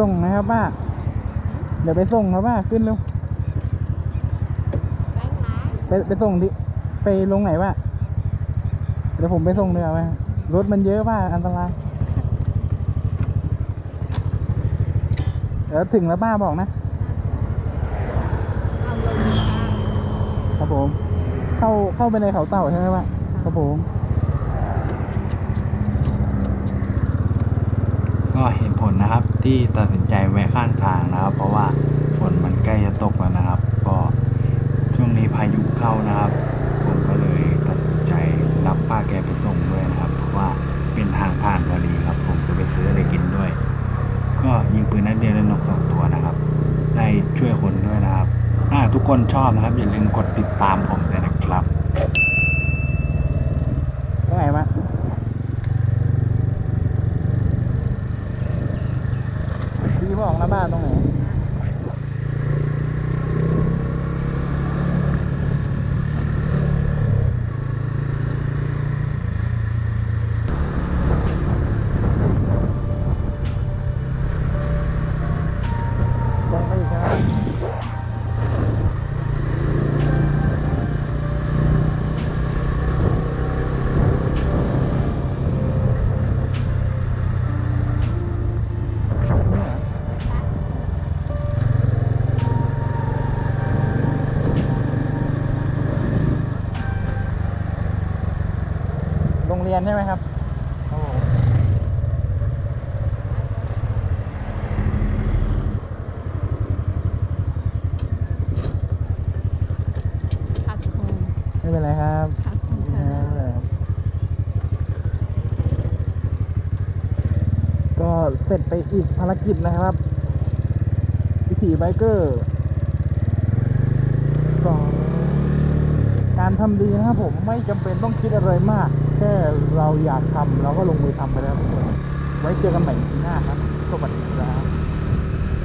ส่งนะครับป้า เดี๋ยวไปส่งครับป้าขึ้นเร็ว ไปไปส่งที่ไปลงไหนป้า เดี๋ยวผมไปส่งเนื้อไหมรถมันเยอะป้าอันตราย เดี๋ยวถึงแล้วป้าบอกนะ ครับผม เข้าเข้าไปในเขาเต่าใช่ไหมป้าครับผม ก็เห็นผลนะครับที่ตัดสินใจแวะข้างทางนะครับ เพราะว่าฝนมันใกล้จะตกแล้วนะครับ ก็ช่วงนี้พายุเข้านะครับ ผมก็เลยตัดสินใจรับป้าแกไปส่งด้วยนะครับ เพราะว่าเป็นทางผ่านพอดีครับ ผมจะไปซื้ออะไรกินด้วย ก็ยิงปืนนัดเดียวได้นกสองตัวนะครับ ได้ช่วยคนด้วยนะครับถ้าทุกคนชอบนะครับอย่าลืมกดติดตามผมด้วยนะครับ รงเรียนใช่ไหมครับครับผมพักโคมไม่เป็นไรครับพักโคมไม่เป็นไรครับก็เสร็จไปอีกภารกิจนะครับวิถีไบเกอร์สอง การทำดีนะครับผมไม่จำเป็นต้องคิดอะไรมาก แค่เราอยากทำเราก็ลงมือทำไปแล้วทุกคนไว้เจอกันใหม่ทีหน้าครับสวัสดีครับ